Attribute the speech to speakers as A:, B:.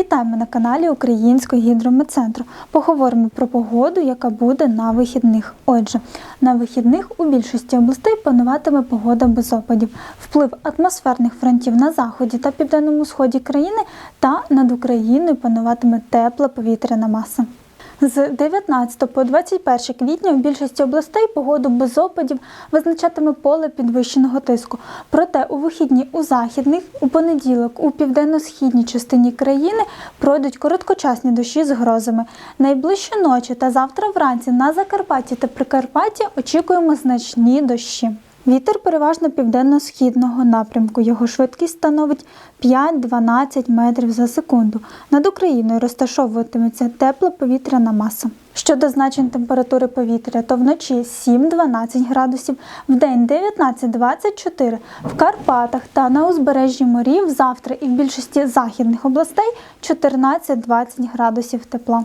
A: Вітаємо на каналі Українського гідрометцентру. Поговоримо про погоду, яка буде на вихідних. Отже, на вихідних у більшості областей пануватиме погода без опадів. Вплив атмосферних фронтів на заході та південному сході країни та над Україною пануватиме тепла повітряна маса. З 19 по 21 квітня в більшості областей погоду без опадів визначатиме поле підвищеного тиску. Проте у вихідні у західних, у понеділок у південно-східній частині країни пройдуть короткочасні дощі з грозами. Найближчі ночі та завтра вранці на Закарпатті та Прикарпатті очікуємо значні дощі. Вітер переважно південно-східного напрямку. Його швидкість становить 5-12 метрів за секунду. Над Україною розташовуватиметься тепла повітряна маса. Щодо значень температури повітря, то вночі 7-12 градусів, вдень 19-24, в Карпатах та на узбережжі морів завтра і в більшості західних областей 14-20 градусів тепла.